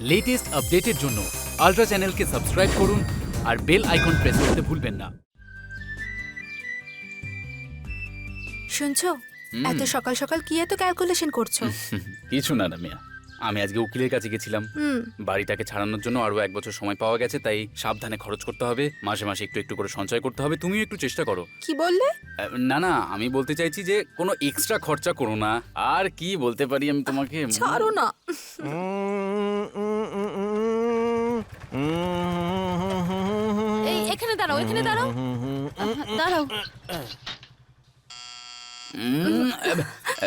Latest আপডেটের জন্য ultra চ্যানেলকে সাবস্ক্রাইব করুন আর বেল আইকন প্রেস করতে ভুলবেন না। শুনছো? এত সকাল সকাল কি এত ক্যালকুলেশন করছ? কিছু না রামিয়া। আমি আজকে উকিলের কাছে গেছিলাম। বাড়িটাকে ছাড়ানোর জন্য আরও এক বছর সময় পাওয়া গেছে তাই সাবধানে খরচ করতে হবে। মাসে মাসে একটু একটু করে সঞ্চয় করতে হবে। তুমিও একটু চেষ্টা করো। কি বললে? না না আমি বলতে চাইছি যে কোনো এক্সট্রা খরচা করো না। আর কি বলতে পারি আমি তোমাকে? ছাড়ো না। এই এখানে দাঁড়াও এখানে দাঁড়াও। দাঁড়াও।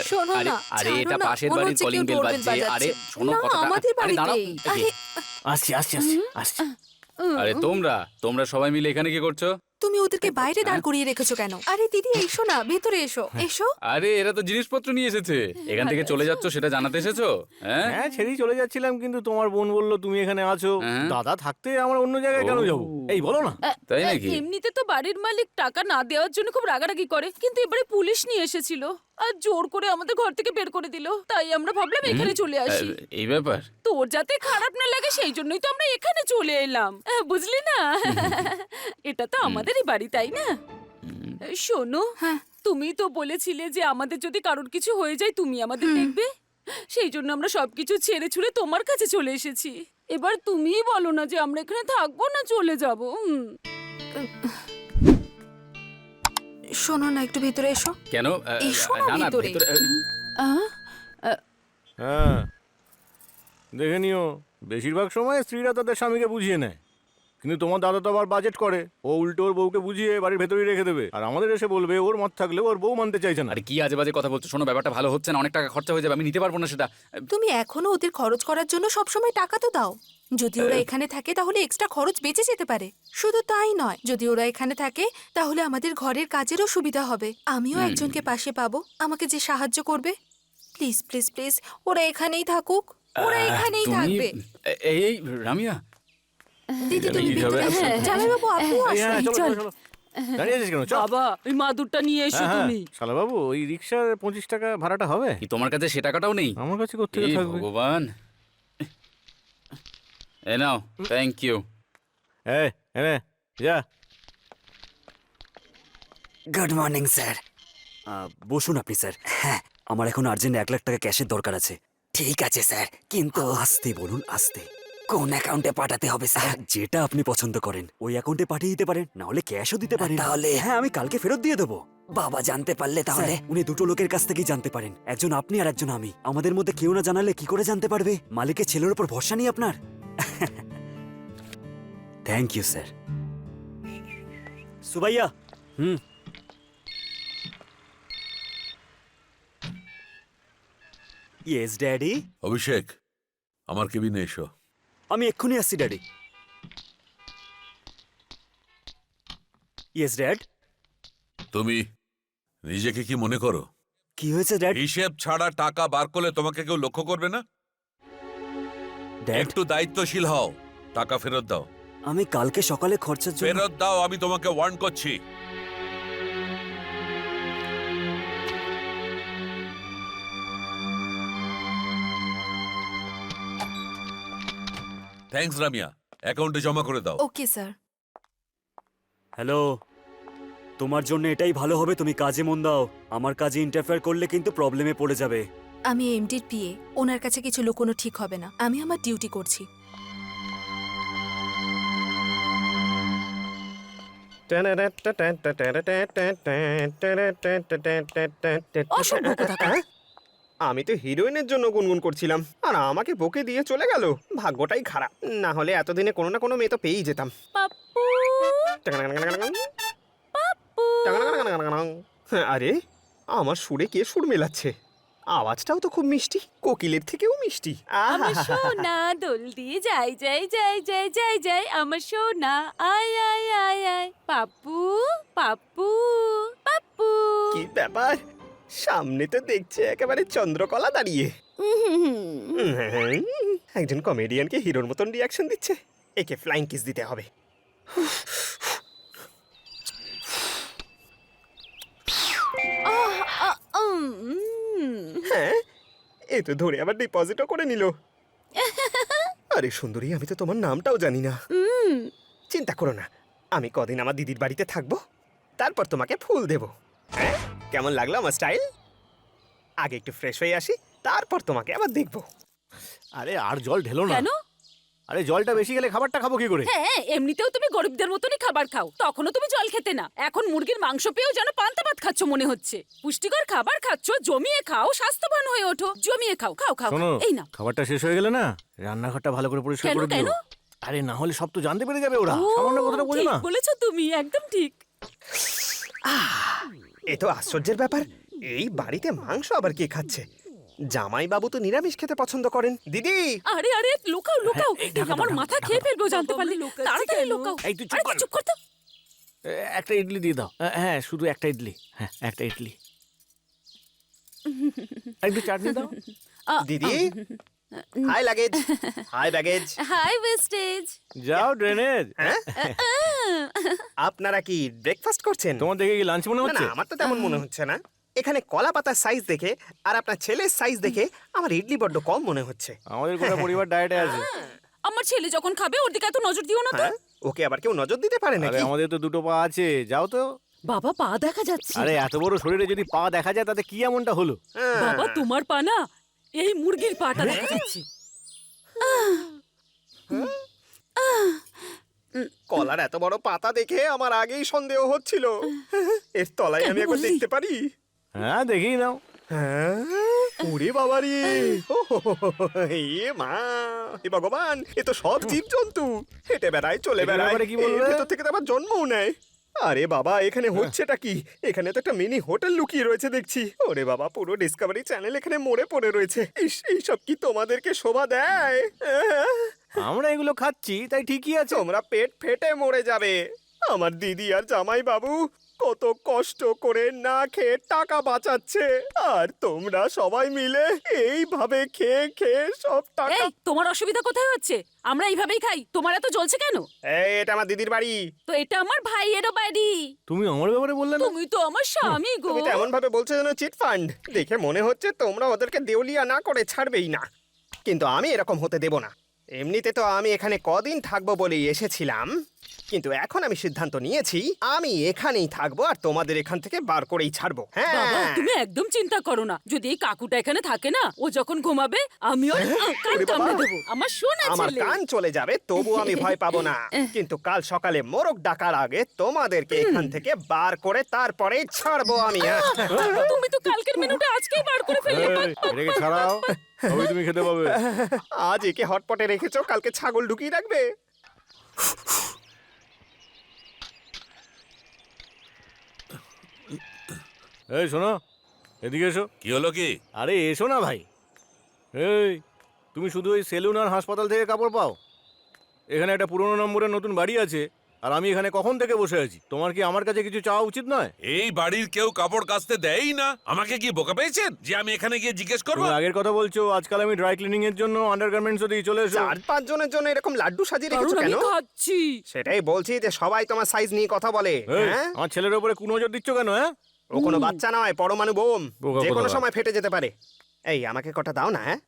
শোনো আরে না আরে এটা পাশের বাড়ির কলিং বেল বাজছে আরে শোনো কথাটা। আমাদের আরে আসছি আসছি আসছি আসছি। আরে তোমরা তোমরা সবাই মিলে এখানে কি করছ? তুমি ওদেরকে বাইরে দাঁড় করিয়ে রেখেছো কেন? আরে দিদি এসো না ভেতরে এসো এসো। আরে এরা তো জিনিসপত্র নিয়ে এসেছে। এখান থেকে চলে যাচ্ছ সেটা জানাতে এসেছ? হ্যাঁ? হ্যাঁ ছেড়েই চলে যাচ্ছিলাম কিন্তু তোমার বোন বলল তুমি এখানে আছো। হ্যাঁ। দাদা থাকতে আমরা অন্য জায়গায় কেন যাব? এই বলো না। তাই নাকি? এমনিতে তো বাড়ির মালিক টাকা না দেওয়ার জন্য খুব রাগারাগি করে কিন্তু এবারে পুলিশ নিয়ে এসেছিল। আর জোর করে আমাদের ঘর থেকে বের করে দিল। তাই আমরা ভাবলাম এখানে চলে আসি। এই ব্যাপার। তোর যাতে খারাপ না লাগে সেই জন্যই তো আমরা এখানে চলে এলাম। বুঝলি না? এটা তো আমাদেরই বাড়ি তাই না? শোনো হ্যাঁ। তুমি তো বলেছিলে যে আমাদের যদি কারোর কিছু হয়ে যায় তুমি আমাদের দেখবে। সেই জন্য আমরা সবকিছু ছেড়ে ছুড়ে তোমার কাছে চলে এসেছি। এবার তুমিই বলো না যে আমরা এখানে থাকব না চলে যাব শোনো না একটু ভেতরে এসো। কেন? এসো না ভিতরে। হ্যাঁ। দেখে নিও বেশিরভাগ সময় স্ত্রীরা তাদের স্বামীকে বুঝিয়ে নেয়। কিন্তু তোমার দাদা তো আবার বাজেট করে। ও উল্টো ওর বউকে বুঝিয়ে বাড়ির ভেতরেই রেখে দেবে। আর আমাদের এসে বলবে ওর মত থাকলে ওর বউ মানতে চাইছে না। আরে কি আজে বাজে কথা বলছো? শোনো ব্যাপারটা ভালো হচ্ছে না অনেক টাকা খরচা হয়ে যাবে আমি নিতে পারব না সেটা। তুমি এখনও ওদের খরচ করার জন্য সবসময় টাকা তো দাও। যদি ওরা এখানে থাকে তাহলে এক্সট্রা খরচ বেঁচে যেতে পারে। শুধু তাই নয় যদি ওরা এখানে থাকে তাহলে আমাদের ঘরের কাজেরও সুবিধা হবে। আমিও একজনকে পাশে পাবো। আমাকে যে সাহায্য করবে? প্লিজ প্লিজ প্লিজ ওরা এখানেই থাকুক। ওরা এখানেই তুমি- থাকবে। এই এই রামিয়া দিদি তুমি ভিতরে এসো। জামাইবাবু আপনিও এই, আসুন হ্যাঁ, চল। চলো, চলো। দাঁড়িয়ে আছিস কেন? চল। বাবা ওই মাদুরটা নিয়ে এসো। তুমি। শালাবাবু ওই রিক্সার পঁচিশ টাকা ভাড়াটা হবে? কি তোমার কাছে সে টাকাটাও নেই? আমার কাছে কোথেকে এই থাকবে? ভগবান। এ নাও থ্যাংক ইউ এই এনে যা। গুড মর্নিং স্যার বসুন আপনি স্যার হ্যাঁ আমার এখন আর্জেন্ট এক লাখ টাকা ক্যাশের দরকার আছে। ঠিক আছে স্যার কিন্তু আস্তে বলুন আস্তে। কোন অ্যাকাউন্টে পাঠাতে হবে স্যার? যেটা আপনি পছন্দ করেন ওই অ্যাকাউন্টে পাঠিয়ে দিতে পারেন না হলে ক্যাশও দিতে পারেন। তাহলে? হ্যাঁ আমি কালকে ফেরত দিয়ে দেবো। বাবা জানতে পারলে তাহলে। উনি দুটো লোকের কাছ থেকেই জানতে পারেন একজন আপনি আর একজন আমি। আমাদের মধ্যে কেউ না জানালে কি করে জানতে পারবে? মালিকের ছেলের উপর ভরসা নেই আপনার? Thank you sir Subaiya hmm. Yes daddy Abhishek আমার কেবিনে এসো। আমি এক্ষুনি আসছি ড্যাডি ইয়েস ড্যাড তুমি নিজেকে কি মনে করো? কি হয়েছে ড্যাড হিসেব ছাড়া টাকা বার করলে তোমাকে কেউ লক্ষ্য করবে না? ড্যাড একটু দায়িত্বশীল হও। টাকা ফেরত দাও। আমি কালকে সকালে খরচার জন্য ফেরত দাও আমি তোমাকে ওয়ার্ন করছি। থ্যাঙ্কস রামিয়া অ্যাকাউন্টে জমা করে দাও। ওকে স্যার হ্যালো তোমার জন্য এটাই ভালো হবে তুমি কাজে মন দাও। আমার কাজে ইন্টারফেয়ার করলে কিন্তু প্রবলেমে পড়ে যাবে। আমি এমডির পিএ ওনার কাছে কিছু লুকোনো ঠিক হবে না। আমি আমার ডিউটি করছি। অসভ্য কোথাকার। আমি তো হিরোইনের জন্য গুনগুন করছিলাম আর আমাকে বকে দিয়ে চলে গেল। ভাগ্যটাই খারাপ না হলে এতদিনে কোনো না কোনো মেয়ে তো পেয়েই যেতাম। আরে আমার সুরে কে সুর মেলাচ্ছে? আওয়াজটাও তো খুব মিষ্টি কোকিলের থেকেও মিষ্টি। আমার সোনা দোল দিয়ে যাই যাই যাই যাই যাই যাই আমার সোনা আয় আয় আয় আয়। পাপ্পু পাপ্পু পাপ্পু। কি ব্যাপার? সামনে তো দেখছে একেবারে চন্দ্রকলা দাঁড়িয়ে। একজন কমেডিয়ানকে হিরোর মতন রিয়াকশন দিচ্ছে। একে ফ্লাইং কিস দিতে হবে। হ্যাঁ এ তো ধরে আবার ডিপোজিটও করে নিল। আরে সুন্দরী আমি তো তোমার নামটাও জানি না। চিন্তা করো না আমি কদিন আমার দিদির বাড়িতে থাকব তারপর তোমাকে ফুল দেব। হ্যাঁ? কেমন লাগল আমার স্টাইল? আগে একটু ফ্রেশ হয়ে আসি তারপর তোমাকে আবার দেখব। আরে আর জল ঢেলো না। কেন? আরে জলটা বেশি গেলে খাবারটা খাব কি করে? হ্যাঁ এমনিতেও তুমি গরিবদের মতনই খাবার খাও। তখনও তুমি জল খেতে না। এখন মুরগির মাংস পেয়েও যেন পান্তা ভাত খাচ্ছ মনে হচ্ছে। পুষ্টিকর খাবার খাচ্ছ জমিয়ে খাও স্বাস্থ্যবান হয়ে ওঠো। জমিয়ে খাও খাও খাও শোনো এই না খাবারটা শেষ হয়ে গেলে না রান্নাঘরটা ভালো করে পরিষ্কার কেন, করে দিও। আরে না হলে সব তো জানতে পেরে যাবে ওরা। সামান্য কথাটা বোঝো ঠিক না। বলেছ তুমি একদম ঠিক। এ তো আশ্চর্যের ব্যাপার। এই বাড়িতে মাংস আবার কে খাচ্ছে? জামাই বাবু তো নিরামিষ খেতে পছন্দ করেন। দিদি! আরে আরে লুকাও লুকাও। আমার মাথা খেয়ে ফেলব জানতে পারলে। তাড়াতাড়ি লুকাও। এই তুই চুপ কর। চুপ কর তো। একটা ইডলি দিয়ে দাও। হ্যাঁ, হ্যাঁ শুধু একটা ইডলি। হ্যাঁ একটা ইডলি। একটু চাটনি দাও। দিদি! Hi luggage hi baggage hi wastage যাও ড্রেনেজ হ্যাঁ? আপনারা কি ব্রেকফাস্ট করছেন? তোমার দেখে কি লাঞ্চ মনে হচ্ছে না আমার তো তেমন মনে হচ্ছে না। এখানে কলা পাতার সাইজ দেখে আর আপনার ছেলের সাইজ দেখে আমার ইডলি বড্ড কম মনে হচ্ছে। আমাদের গোটা পরিবার ডায়েটে আছে। আমার ছেলে যখন খাবে ওর দিকে এত নজর দিও না তো। হ্যাঁ? ওকে আবার কেউ নজর দিতে পারে আরে নাকি? আমাদের তো দুটো পা আছে যাও তো। বাবা পা দেখা যাচ্ছে। আরে এত বড় শরীরে যদি পা দেখা যায় তাতে কি এমনটা হলো? হ্যাঁ। বাবা তোমার পা না এই মুরগির পাটা দেখা যাচ্ছে। কলার এত বড় পাতা দেখে আমার আগেই সন্দেহ হচ্ছিল। এর তলায় আমি একবার দেখতে পারি? হ্যাঁ দেখেই নাও হ্যাঁ ওরে বাবারি। এ মা এ ভগবান এ তো সব জীব জন্তু হেঁটে বেড়ায় চলে বেড়ায়। কি বলবে? ভেতর থেকে তো আবার জন্মও নেয়। আরে বাবা এখানে হচ্ছেটা কি? এখানে তো একটা মিনি হোটেল লুকিয়ে রয়েছে দেখছি। ওরে বাবা পুরো ডিসকভারি চ্যানেল এখানে মরে পড়ে রয়েছে। ইস এইসব কি তোমাদেরকে শোভা দেয়? আমরা এগুলো খাচ্ছি তাই ঠিকই আছে। তোমরা পেট ফেটে মরে যাবে। আমার দিদি আর জামাই বাবু কত কষ্ট করে না খেয়ে টাকা বাঁচাচ্ছে। আর তোমরা সবাই মিলে এইভাবে খেয়ে খেয়ে সব টাকা এই তোমার অসুবিধা কোথায় হচ্ছে? আমরা এইভাবেই খাই। তোমার এত জ্বলছে কেন? এই এটা আমার দিদির বাড়ি। তো এটা আমার ভাইয়েরও বাড়ি। তুমি আমার ব্যাপারে বললে না? তুমি তো আমার স্বামী গো। তুমি তো এমন ভাবে বলছো যেন চিট ফান্ড। দেখে মনে হচ্ছে তোমরা ওদেরকে দেউলিয়া না করে ছাড়বেই না। কিন্তু আমি এরকম হতে দেব না। এমনিতে তো আমি এখানে কদিন থাকব বলেই এসেছিলাম। কিন্তু এখন আমি সিদ্ধান্ত নিয়েছি আমি এখানেই থাকব আর তোমাদের এখান থেকে বার করেই ছাড়বো। বাবা হ্যাঁ তুমি একদম চিন্তা করো না। যদি এই কাকুটা এখানে থাকে না ও যখন ঘুমাবে কান ওরে বাবা। কামড়ে দেবো। আমার শোনা আমার ছেলে কান চলে যাবে তবু আমি ভয় পাবো না। কিন্তু কাল সকালে মোরগ ডাকার আগে তোমাদেরকে এখান থেকে বার করে তারপরে ছাড়বো আমি হ্যাঁ। তুমি তো কালকের মেনুটা আজকেই বার করে ফেললে। এই, এটাকে ছাড়াও। তবেই তুমি খেতে পাবে। আজ একে হটপটে রেখেছো কালকে ছাগল ঢুকিয়ে রাখবে। এই শোনো। এদিকে এসো। কি হলো কি? আরে এসো না ভাই। এই তুমি শুধু ওই সেলুন আর হাসপাতাল থেকে কাপড় পাও। এখানে একটা পুরনো নম্বরের নতুন বাড়ি আছে আর আমি এখানে কখন থেকে বসে আছি? তোমার কি আমার কাছে কিছু চাওয়া উচিত নয়? এই বাড়ির কেউ কাপড় কাচতে দেয়ই না। আমাকে কি বোকা পেয়েছেন যে আমি এখানে গিয়ে জিজ্ঞেস করব? তুমি আগের কথা বলছো আজকাল আমি ড্রাই ক্লিনিং এর জন্য আন্ডারগার্মেন্টসও দিয়ে চলে এসো। চার পাঁচ জনের জন্য এরকম লাড্ডু সাজিয়ে রেখেছো কেন? খাচ্ছি। সেটাই বলছি যে সবাই তোমার সাইজ নিয়ে কথা বলে এই, হ্যাঁ? আমার ছেলের উপরে কুনজর দিচ্ছ কেন হ্যাঁ? ও কোনো বাচ্চা নয় পরমাণু বোম। যে কোনো সময় ফেটে যেতে পারে। এই আমাকে কটা দাও না হ্যাঁ?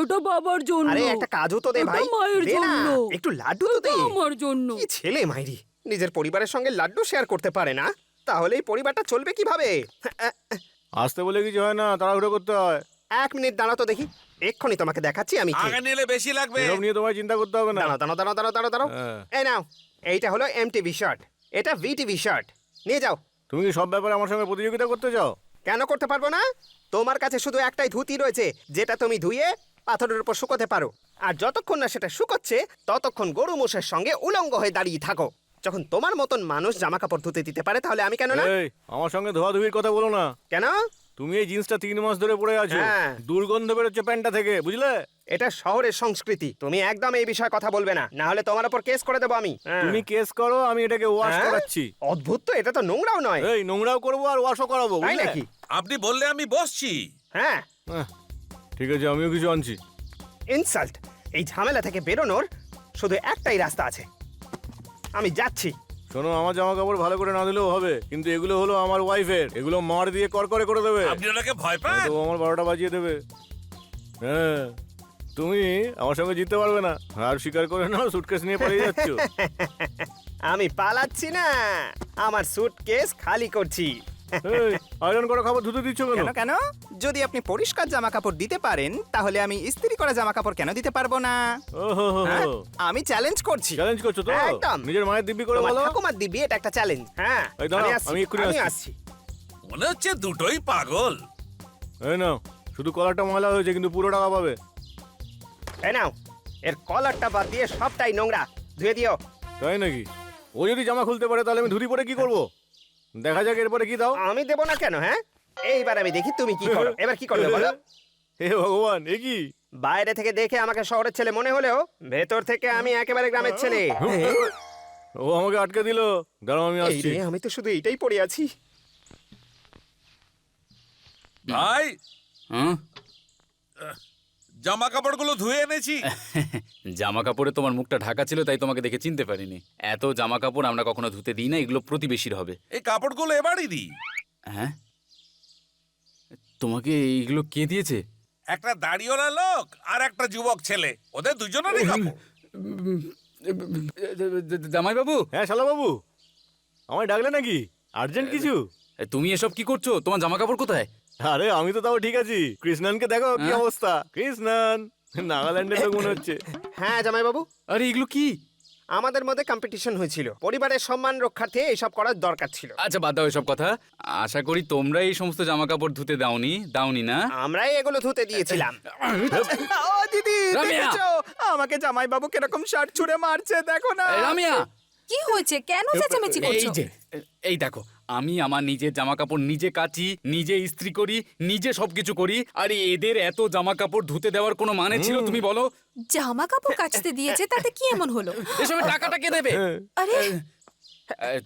এটা বাবার জন্য। আরে একটা কাজু তো দে ভাই। মায়ের জন্য। একটু লাড্ডু তো দে। আমার জন্য। কি ছেলে মাইরি? নিজের পরিবারের সঙ্গে লাড্ডু শেয়ার করতে পারে না? তাহলে এই পরিবারটা চলবে কীভাবে? আসতে বলে কিছু হয় না তাড়াহুড়ো করতে হয়। এক মিনিট দাঁড়াও তো দেখি। এক্ষুনি তোমাকে দেখাচ্ছি আমি আগে নিলে বেশি লাগবে। এসব নিয়ে তোমায় চিন্তা করতে হবে না। দাঁড়াও দাঁড়াও দাঁড়াও দাঁড়াও দাঁড়াও হ্যাঁ। এই নাও এইটা হলো এম টিভি শার্ট এটা ভি টিভি শার্ট নিয়ে যাও। তুমি কি সব ব্যাপারে আমার সঙ্গে প্রতিযোগিতা করতে চাও? কেন করতে পারব না? তোমার কাছে শুধু একটাই ধুতি রয়েছে যেটা তুমি ধুয়ে পাথরের উপর শুকোতে পারো। আর যতক্ষণ না সেটা শুকোচ্ছে ততক্ষণ গরু মোষের সঙ্গে উলঙ্গ হয়ে দাঁড়িয়ে থাকো। যখন তোমার মতন মানুষ জামা কাপড় ধুতে দিতে পারে তাহলে আমি কেন না? আমার সঙ্গে ধোয়া ধোয়াধুয়ির কথা বলো না। কেন? তুমি এই জিন্সটা তিন মাস ধরে পরে আছো। হ্যাঁ। দুর্গন্ধ বেরোচ্ছে প্যান্টটা থেকে বুঝলে? এটা শহরের সংস্কৃতি। তুমি একদম এই বিষয়ে কথা বলবে না। না হলে তোমার উপর কেস করে দেবো আমি। হ্যাঁ। তুমি কেস করো আমি এটাকে ওয়াশ হ্যাঁ? করাচ্ছি। অদ্ভুত তো এটা তো নোংরাও নয়। এই নোংরাও করব আর ওয়াশও করাবো তাই বুঝলে? নাকি? আপনি বললে আমি বসছি। হ্যাঁ। আহ, ঠিক আছে আমিও কিছু আনছি। ইনসাল্ট এই ঝামেলা থেকে বেরোনোর শুধু একটাই রাস্তা আছে। আমি যাচ্ছি। শোনো আমার জামা কাপড় ভালো করে না দিলেও হবে কিন্তু এগুলো হলো আমার ওয়াইফের এগুলো মার দিয়ে কর করে করে দেবে। আপনি ওনাকে ভয় পান? তো আমার বারোটা বাজিয়ে দেবে। হ্যাঁ তুমি আমার সঙ্গে জিততে পারবে না। আর স্বীকার করে নাও সুটকেস নিয়ে পালিয়ে যাচ্ছ। আমি পালাচ্ছি না। আমার সুটকেস খালি করছি। এই, আয়রন করা খাবার ধুতে দিচ্ছ কেন? কেন কেন? যদি আপনি পরিষ্কার জামা কাপড় দিতে পারেন তাহলে আমি ইস্ত্রি করা জামা কাপড় কেন দিতে পারব না? ওহো হ্যাঁ? আমি চ্যালেঞ্জ করছি। চ্যালেঞ্জ করছ তো? একদম। নিজের মায়ের দিব্যি করে তোমার বলো। ঠাকুমার দিবি এটা একটা চ্যালেঞ্জ হ্যাঁ এই দাঁড়াও, আমি আসছি আমি এক্ষুনি আমি আসছি। আসছি। মনে হচ্ছে দুটোই পাগল। এই নাও শুধু কলারটা ময়লা হয়েছে কিন্তু পুরো টাকা পাবে। এই নাও এর কলারটা বাদ দিয়ে সবটাই নোংরা ধুয়ে দিও। তাই নাকি? ও যদি জামা খুলতে পারে তাহলে আমি ধুতি পরে কি করব? দেখা যাক এরপরে কি দাও। আমি দেবো না কেন হ্যাঁ? এইবার আমি দেখি তুমি কি করো। এবার কি করবে বলো? হে ভগবান এ কি? বাইরে থেকে দেখে আমাকে শহরের ছেলে মনে হলেও ভেতর থেকে আমি একেবারে গ্রামের ছেলে। ও আমাকে আটকে দিল। দাঁড়াও আমি আসছি। আমি তো শুধু এইটাই পড়ে আছি। ভাই? হুম? জামা কাপড়গুলো ধুয়ে এনেছি। জামা কাপড়ে তোমার মুখটা ঢাকা ছিল তাই তোমাকে দেখে চিনতে পারিনি। এত জামা কাপড় আমরা কখনো ধুতে দিই না এগুলো প্রতিবেশীর হবে। এই কাপড়গুলো এবারই দিই। হ্যাঁ? তোমাকে এইগুলো কে দিয়েছে? একটা দাড়িওয়ালা লোক আর একটা যুবক ছেলে ওদের দুজনেরই কাপড়। জামাই বাবু হ্যাঁ শালা বাবু আমায় ডাকলে নাকি? আর্জেন্ট কিছু? তুমি এসব কি করছ? তোমার জামা কাপড় কোথায়? আরে আমি তো তাও ঠিক আছি। কৃষ্ণনকে দেখো কি হ্যাঁ? অবস্থা। কৃষ্ণন নাগাল্যান্ডের লোক মনে হচ্ছে। হ্যাঁ জামাইবাবু। আরে এগুলো কি? আমাদের মধ্যে কম্পিটিশন হয়েছিল। পরিবারের সম্মান রক্ষার্থে এইসব করার দরকার ছিল। আচ্ছা বাদ দাও এসব কথা। আশা করি তোমরা এই সমস্ত জামা কাপড় ধুতে দাওনি দাওনি না? আমরাই এগুলো ধুতে দিয়েছিলাম। ও দিদি রামিয়া! দেখেছ? আমাকে জামাই বাবু কীরকম শার্ট ছুঁড়ে মারছে দেখো না। রামিয়া! কি হয়েছে? কেন চেঁচামেচি এই করছ? যে এই দেখো আমি আমার নিজের জামা কাপড় নিজে কাচি নিজে ইস্ত্রি করি নিজে সবকিছু করি। আর এদের এত জামা কাপড় ধুতে দেওয়ার কোনো মানে ছিল তুমি বলো? জামা কাপড় কাচতে দিয়েছে তাতে কি এমন হলো? এসবের টাকাটা কে দেবে? আরে।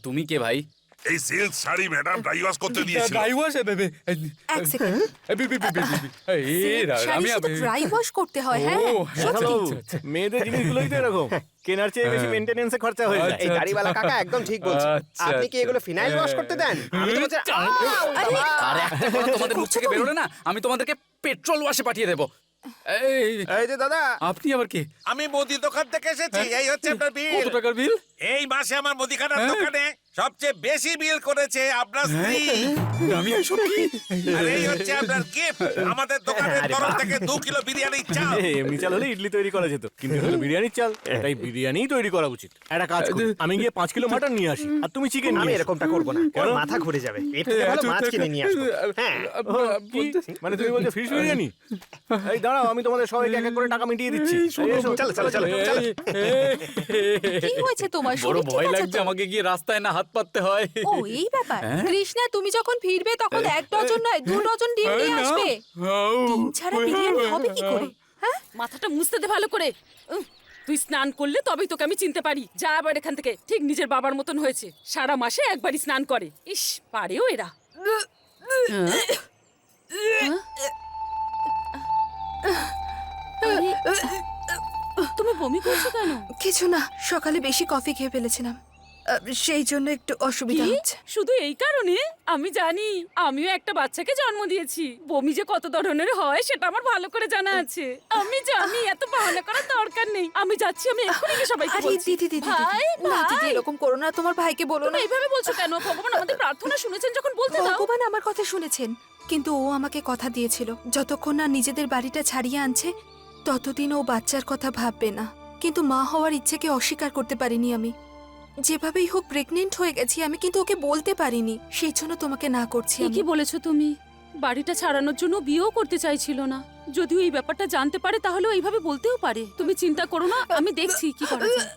তুমি কে ভাই? এই silk sari madam dry wash করতে দিয়েছিল। এক সেকেন্ড রামিয়া ড্রাই ওয়াশ করতে হয় হ্যাঁ হ্যাঁ, শালা বাবু, আচ্ছা, মেয়েদের জিনিসগুলোই তো এরকম। কেনার চেয়ে বেশি মেনটেনেন্সে খরচা হয়ে যায়। এই দাড়িওয়ালা কাকা একদম ঠিক বলছে। আচ্ছা, আপনি কি আচ্ছা। এগুলো ফিনাইল ওয়াশ করতে দেন? আমি তো বলছি বাবা! একটা কথা তোমাদের মুখ থেকে বেরোলে না? আমি তোমাদেরকে পেট্রোল ওয়াশে পাঠিয়ে দেবো। এই এই যে দাদা। আপনি আবার কে? আমি মুদি দোকান থেকে এসেছি। এই হচ্ছে আপনার বিল কত টাকার বিল এই মাসে আমার মুদিখানার দোকানে সবচেয়ে বেশি বিল করেছে আপনার স্ত্রী। আমি এসব কি? আর এই হচ্ছে আপনার গিফট আমাদের দোকানের তরফ থেকে দু কিলো বিরিয়ানি চাল। এমনি চাল হলে ইডলি তৈরি করা যেত কিন্তু হলো বিরিয়ানির চাল তাই বিরিয়ানি তৈরি করা উচিত। একটা কাজ করি, আমি গিয়ে পাঁচ কিলো মাটন নিয়ে আসি আর তুমি চিকেন আমি। এরকমটা করব না ওর মাথা ঘুরে যাবে। এর থেকে ভালো মাছ কিনে নিয়ে আসব। হ্যাঁ। মানে তুমি বলছো ফিশ বিরিয়ানি? এই দাঁড়াও আমি তোমাদের সবাইকে এক এক করে টাকা মিটিয়ে দিচ্ছি। চলো চলো চলো চলো। কি হয়েছে তোমার? বড় ভয় লাগছে আমাকে গিয়ে রাস্তায় না হাত পাততে হয়। ও এই ব্যাপার। কৃষ্ণা তুমি যখন ফিরবে তখন এক ডজন নয় দু ডজন ডিম নিয়ে আসবে। ডিম ছাড়া বিরিয়ানি হবে কি করে? হ্যাঁ? মাথাটা মুছতে দে ভালো করে। তুই স্নান করলে তবেই তোকে আমি চিনতে পারি। যা আবার এখান থেকে ঠিক নিজের বাবার মতন হয়েছে। সারা মাসে একবারই স্নান করে। ইস পারেও এরা। তুমি বমি করছ কেন? কিছু না সকালে বেশি কফি খেয়ে ফেলেছিলাম। সেই জন্য একটু অসুবিধা হচ্ছে। শুধু এই কারণে? আমি জানি আমিও একটা বাচ্চাকে জন্ম দিয়েছি। বমি যে কত ধরনের হয় সেটা আমার ভালো করে জানা আছে। আমি জানি এত বাহানা করার দরকার নেই। আমি যাচ্ছি আমি এক্ষুনি গিয়ে সবাইকে আরে বলছি। দিদি দিদি ভাই না দিদি এরকম করো না তোমার ভাইকে বলো না। এইভাবে বলছো কেন? ভগবান আমাদের প্রার্থনা শুনেছেন যখন বলতে দাও। ভগবান আমার কথা শুনেছেন কিন্তু ও আমাকে কথা দিয়েছিল। যতক্ষণ না নিজেদের বাড়িটা ছাড়িয়ে আনছে ততদিন ও বাচ্চার কথা ভাববে না। কিন্তু মা হওয়ার ইচ্ছেকে অস্বীকার করতে পারিনি আমি। যেভাবেই হোক প্রেগনেন্ট হয়ে গেছি আমি কিন্তু ওকে বলতে পারিনি। সেই জন্য তোমাকে না করছি। ঠিকই বলেছ তুমি। বাড়িটা ছাড়ানোর জন্য বিয়েও করতে চাইছিল না। যদিও এই ব্যাপারটা জানতে পারে তাহলে এইভাবে বলতেও পারে। তুমি চিন্তা করো না আমি দেখছি কি করা যায়।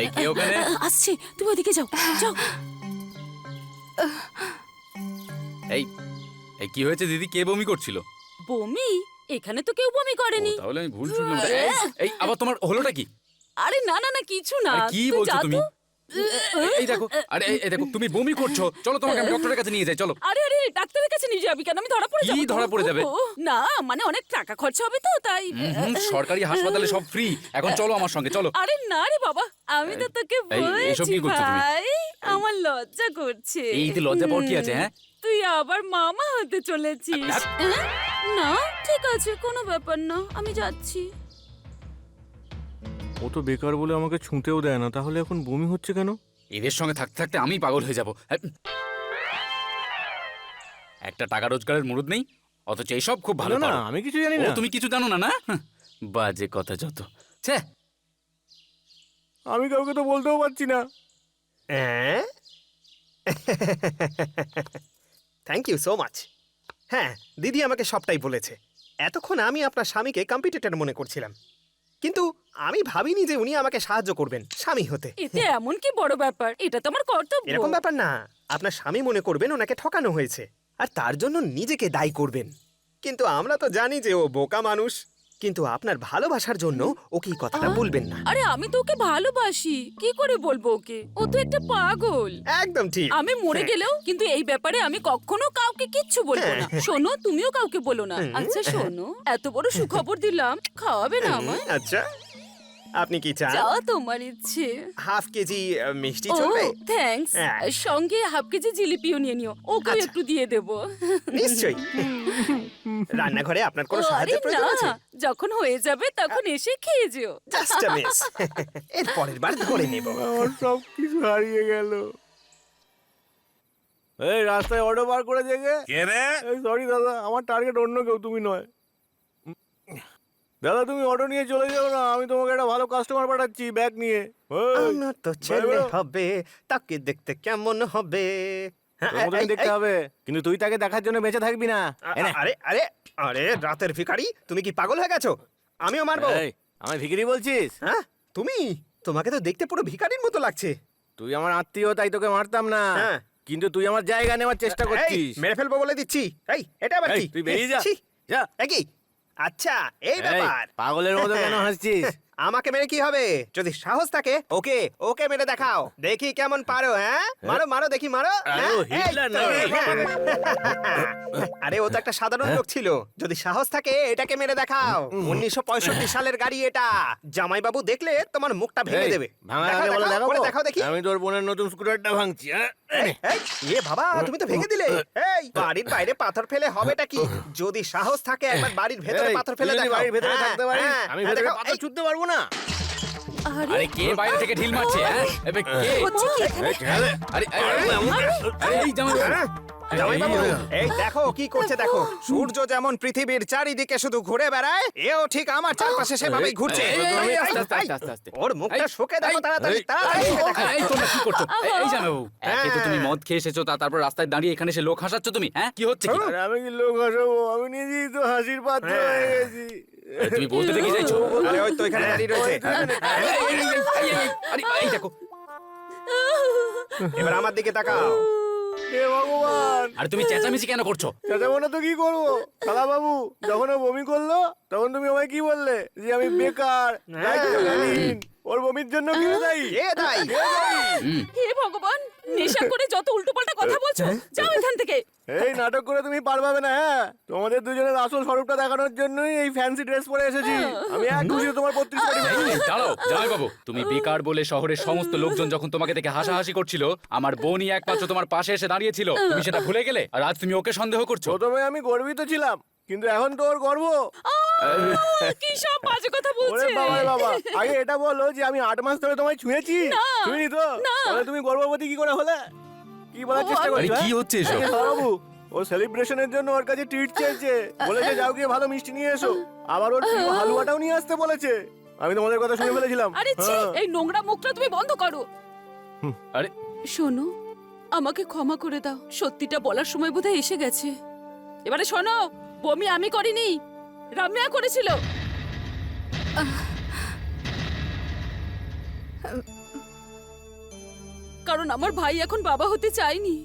এই কে ওখানে? আসছে তুমি ওদিকে যাও যাও। এই এই কি হয়েছে দিদি? কে বমি করছিল? বমি? এখানে তো কেউ বমি করেনি। তাহলে আমি ভুল শুনলাম। এই, এই আবার তোমার হলোটা কি? আরে না না না কিছু না। আরে কি তুই বলছো যা তুমি? তো। এই, এই দেখো আরে এই- এই দেখো তুমি বমি করছ। চলো তোমাকে আমি ডক্টরের কাছে নিয়ে যাই চলো। আরে আরে ডাক্তারের কাছে নিয়ে যাবি কেন? আমি ধরা পড়ে কি যাব তো। ধরা পড়ে যাবে? ও, না মানে অনেক টাকা খরচা হবে তো তাই। হুম, সরকারি হাসপাতালে সব ফ্রি এখন চলো আমার সঙ্গে চলো। আরে না রে বাবা আমি তো তোকে এই, এসব বলছি কি করছ তুমি? ভাই আমার লজ্জা করছে। এইতে লজ্জা পাওয়ার কি আছে, হ্যাঁ? তুই আবার মামা হতে চলেছিস। হ্যাঁ? না ঠিক আছে কোনো ব্যাপার না আমি যাচ্ছি। ও তো বেকার বলে আমাকে ছুঁতেও দেয় না তাহলে এখন বমি হচ্ছে কেন? এদের সঙ্গে থাকতে থাকতে আমি পাগল হয়ে যাব। একটা টাকা রোজগারের মুরুদ নেই অথচ এইসব খুব ভালো না আমি কিছু জানি না। তুমি কিছু জানো না না? বাজে কথা যত। ছে। আমি কাউকে তো বলতেও পারছি না। থ্যাংক ইউ সো মাচ হ্যাঁ দিদি আমাকে সবটাই বলেছে। এতক্ষণ আমি আপনার স্বামীকে কম্পিটিটর মনে করছিলাম। কিন্তু আমি ভাবিনি যে উনি আমাকে সাহায্য করবেন স্বামী হতে। এতে এমন কি বড় ব্যাপার? এটা তো আমার কর্তব্য। এরকম ব্যাপার না। আপনার স্বামী মনে করবেন ওনাকে ঠকানো হয়েছে। আর তার জন্য নিজেকে দায়ী করবেন। কিন্তু আমরা তো জানি যে ও বোকা মানুষ। কিন্তু আপনার ভালোবাসার জন্য ওকে এই কথাটা বলবেন না। আরে আমি তো ওকে ভালোবাসি। কি করে বলব ওকে? ও তো একটা পাগল। একদম ঠিক। আমি মরে গেলেও কিন্তু এই ব্যাপারে আমি কখনো কাউকে কিচ্ছু বলব না। শোনো তুমিও কাউকে বলো না। আচ্ছা শোনো এত বড় সুখবর দিলাম। খাওয়াবে না আমায়। আচ্ছা। আপনি কি চান? যা তোমার ইচ্ছে। হাফ কেজি আহ, মিষ্টি ও চলবে থ্যাঙ্কস হ্যাঁ। সঙ্গে হাফ কেজি জিলিপিও নিয়ে নিও। ওকে আচ্ছা। একটু দিয়ে দেবো। নিশ্চয়ই। রান্নাঘরে আপনার কোনো আরে সাহায্যের প্রয়োজন না আছে? যখন হয়ে যাবে তখন এসে খেয়ে যেও। জাস্ট আ মিস এর পরের বার ধরে নেব। আমার সব কিছু হারিয়ে গেল। এই রাস্তায় অটো বার করে জেগে কে রে? সরি দাদা আমার টার্গেট অন্য কেউ তুমি নয়। দাদা তুমি অটো নিয়ে চলে যাও না। আমি তোমাকে একটা ভালো কাস্টমার পাঠাচ্ছি ব্যাগ নিয়ে। আমার তো ছেলে হবে তাকে দেখতে কেমন হবে? হ্যাঁ, এই, দেখতে এই, হবে। কিন্তু তুই তাকে দেখার জন্য বেঁচে থাকবি না। আ- এনে। আরে আরে আরে রাতের ভিখারি তুমি কি পাগল হয়ে গেছো? আমিও মারবো। এই, আমায় ভিকিরি বলছিস? হ্যাঁ তুমি? তোমাকে তো দেখতে পুরো ভিখারির মতো লাগছে। তুই আমার আত্মীয় তাই তোকে মারতাম না। হ্যাঁ। কিন্তু তুই আমার জায়গা নেওয়ার চেষ্টা এই, করছিস। মেরে ফেলব বলে দিচ্ছি। এই এটা আবার এই, কি? তুই বেরিয়ে যা। ছি, যা। একই আচ্ছা এই ব্যাপার। পাগলের মতো কেন হাসছিস? আমাকে মেরে কি হবে? যদি সাহস থাকে ওকে ওকে মেরে দেখাও। দেখি কেমন পারো হ্যাঁ? মারো মারো দেখি মারো। আরে হ্যাঁ? ও এই তো, হ্যাঁ। আরে ও তো একটা সাধারণ লোক ছিল। যদি সাহস থাকে এটাকে মেরে দেখাও। উনিশশো পঁয়ষট্টি সালের গাড়ি এটা। জামাইবাবু দেখলে তোমার মুখটা ভেঙে এই, দেবে। ভাঙা দেখাও, আগে বলে দেখাও, করে দেখাও দেখি। আমি তোর বোনের নতুন স্কুটারটা ভাঙছি হ্যাঁ? এই, এ বাবা তুমি তো ভেঙে দিলে। এই বাড়ির বাইরে পাথর ফেলে হবেটা কি? যদি সাহস থাকে একবার বাড়ির ভেতরে এই, পাথর তুই ফেলে যদি দেখাও। বাড়ির ভেতরে হ্যাঁ, থাকতে পারিস হ্যাঁ, আমি হ্যাঁ, ভেতরে দেখাও, পাথর এই, ছুটতে পারব না। আরে কে বাইরে থেকে ঢিল মারছে হ্যাঁ? এবে কে? হচ্ছে কি এখানে? আরে আরে, এই জামাই হ্যাঁ, এই দেখো কি করছে দেখো সূর্য যেমন পৃথিবীর চারিদিকে শুধু ঘুরে বেড়ায় এও ঠিক আমার চারপাশে সেভাবেই ঘুরছে এই, এই, এই, এই, আস্তে, আস্তে, আস্তে, আস্তে, আস্তে। ওর মুখটা এই, শুকে দেখো এই, তাড়াতাড়ি এই, তাড়াতাড়ি শুকে দেখো। এই তোমরা কি করছ এই, হ্যাঁ। একে তো তুমি মদ খেয়ে এসেছ তা তারপর রাস্তায় দাঁড়িয়ে এখানে এসে লোক হাসাচ্ছ তুমি হ্যাঁ কি হচ্ছে কি আরে আমি কি লোক হাসাবো আমি নিজেই তো হাসির পাত্র হ্যাঁ। হয়ে গেছি আরে, তুমি বলতে দেখে চাইছো আরে ওই তো এখানে দাঁড়িয়ে রয়েছে এই, এই, এই, এই, এই, এই, আরে এই দেখো এবার আমার দিকে তাকাও হে ভগবান। আরে তুমি চেঁচামেচি কেন করছ? চেঁচাবো না তো কি করব? খালা বাবু যখন ও বমি করল তখন তুমি আমায় কি বললে? যে আমি বেকার ওর বমির জন্য কি দায়ী। হে ভগবান নেশা করে যত উল্টোপাল্টা কথা বলছো যাও এখান থেকে। এই নাটক করে তুমি পারবে না হ্যাঁ? তোমাদের দুজনের আসল স্বরূপটা দেখানোর জন্যই এই ফ্যান্সি ড্রেস পরে এসেছি। আমি এক খুশি তোমার এই, দাঁড়াও জামাইবাবু তুমি বেকার বলে শহরের সমস্ত লোকজন যখন তোমাকে দেখে হাসাহাসি করছিল আমার বোনই একমাত্র তোমার পাশে এসে দাঁড়িয়েছিল। তুমি সেটা ভুলে গেলে আর আজ তুমি ওকে সন্দেহ করছ। প্রথমে আমি গর্বিত ছিলাম কিন্তু এখন তো ওর গর্ব। কি সব বাজে কথা বলছে। বাবা বাবা। আগে এটা বলো যে আমি আট মাস ধরে তোমায় ছুঁয়েছি? ছুঁইনি তো? তাহলে তুমি গর্ভবতী কি করে হলে? কি বলার চেষ্টা করছ কি হ্যাঁ? হচ্ছে এসব? বাবু ও সেলিব্রেশনের জন্য ওর কাছে ট্রিট চেয়েছে। বলেছে যাও গিয়ে ভালো মিষ্টি নিয়ে এসো। আবার ওর হালুয়াটাও নিয়ে আসতে বলেছে। আমি তোমাদের কথা শুনে ফেলেছিলাম। আরে ছি হ্যাঁ। এই নোংরা মুখটা তুমি বন্ধ করো। আরে। শোনো আমাকে ক্ষমা করে দাও। সত্যিটা বলার সময় বোধহয় এসে গেছে। এবারে শোনো বমি আমি করিনি রাম্যা করেছিল। কারণ আমার ভাই এখন বাবা হতে চায়নি।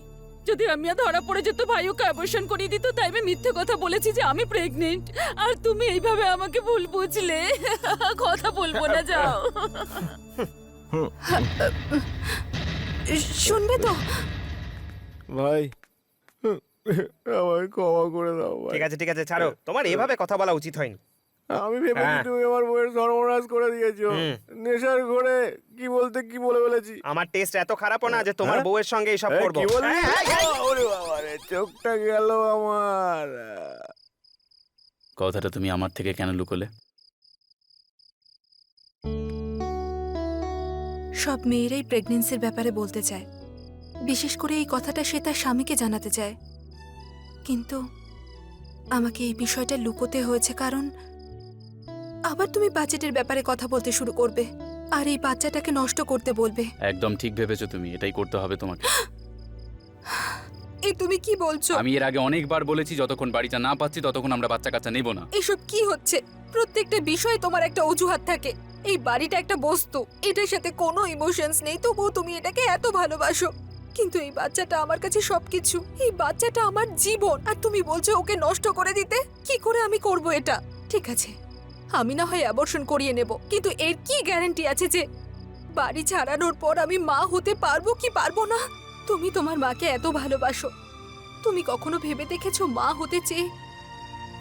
যদি রামিয়া ধরা পড়ে যেত ভাই ওকে অ্যাবর্শন করিয়ে দিত তাই আমি মিথ্যে কথা বলেছি যে আমি প্রেগনেন্ট আর তুমি এইভাবে আমাকে ভুল বুঝলে। কথা বলব না যাও। শুনবে তো? ভাই আমায় ক্ষমা করে দাও ভাই। ঠিক আছে ঠিক আছে ছাড়ো। তোমার এভাবে কথা বলা উচিত হয়নি। আমি ভেবেছি হ্যাঁ। তুমি আমার বইয়ের সর্বনাশ করে দিয়েছ। হুম। নেশার ঘরে কি বলতে কি বলে ফেলেছি। আমার টেস্ট এত খারাপও না যে তোমার হ্যাঁ? বউয়ের সঙ্গে এইসব এই, করব। কি বললি? এই, এই, এই। ওরে বাবা রে, চোখটা গেল আমার। কথাটা তুমি আমার থেকে কেন লুকোলে? সব মেয়েরাই প্রেগনেন্সির ব্যাপারে বলতে চায়। বিশেষ করে এই কথাটা সে তার স্বামীকে জানাতে চায়। কিন্তু আমাকে এই বিষয়টা লুকোতে হয়েছে কারণ আবার তুমি বাজেটের ব্যাপারে কথা বলতে শুরু করবে আর এই বাচ্চাটাকে নষ্ট করতে বলবে। একদম ঠিক ভেবেছো তুমি এটাই করতে হবে তোমাকে। এই তুমি কি বলছো? আমি এর আগে অনেকবার বলেছি যতক্ষণ বাড়িটা না পাচ্ছি ততক্ষণ আমরা বাচ্চা কাচ্চা নেব না। এসব কি হচ্ছে? প্রত্যেকটা বিষয়ে তোমার একটা অজুহাত থাকে। এই বাড়িটা একটা বস্তু এটার সাথে কোনো ইমোশনস নেই তবুও তুমি এটাকে এত ভালোবাসো। কিন্তু এই বাচ্চাটা আমার কাছে সবকিছু। এই বাচ্চাটা আমার জীবন। আর তুমি বলছো ওকে নষ্ট করে দিতে? কি করে আমি করব এটা? ঠিক আছে, আমি না হয় অ্যাবর্শন করিয়ে নেব। কিন্তু এর কি গ্যারেন্টি আছে যে বাড়ি ছাড়ানোর পর আমি মা হতে পারব কি পারব না? তুমি তোমার মাকে এত ভালোবাসো। তুমি কখনো ভেবে দেখেছ মা হতে চেয়ে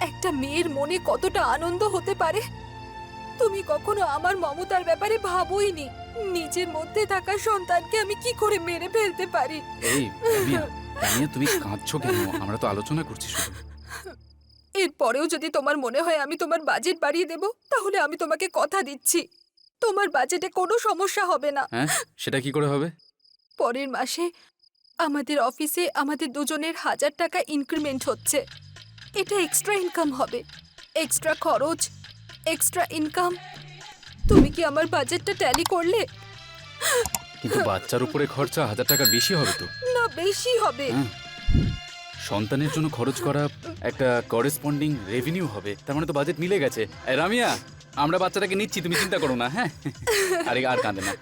একটা মেয়ের মনে কতটা আনন্দ হতে পারে? তুমি কখনো আমার মমতার ব্যাপারে ভাবোইনি। নিজের মধ্যে থাকা সন্তানকে আমি কি করে মেরে ফেলতে পারি? এই তুমি কাঁদছো কেন? আমরা তো আলোচনা করছি শুধু। এরপরেও যদি তোমার মনে হয় আমি তোমার বাজেট বাড়িয়ে দেব তাহলে আমি তোমাকে কথা দিচ্ছি। তোমার বাজেটে কোনো সমস্যা হবে না। হ্যাঁ সেটা কি করে হবে? পরের মাসে আমাদের অফিসে আমাদের দুজনের হাজার টাকা ইনক্রিমেন্ট হচ্ছে। এটা এক্সট্রা ইনকাম হবে। এক্সট্রা খরচ এক্সট্রা ইনকাম তুমি কি আমার বাজেটটা ট্যালি করলে? কিন্তু বাচ্চার উপরে খরচা হাজার টাকা বেশি হবে তো। না বেশি হবে। সন্তানের জন্য খরচ করা একটা করেসপন্ডিং রেভিনিউ হবে। তার মানে তো বাজেট মিলে গেছে। রামিয়া আমরা বাচ্চাটাকে নিচ্ছি তুমি চিন্তা করো না হ্যাঁ? আরে আর কাঁদে না।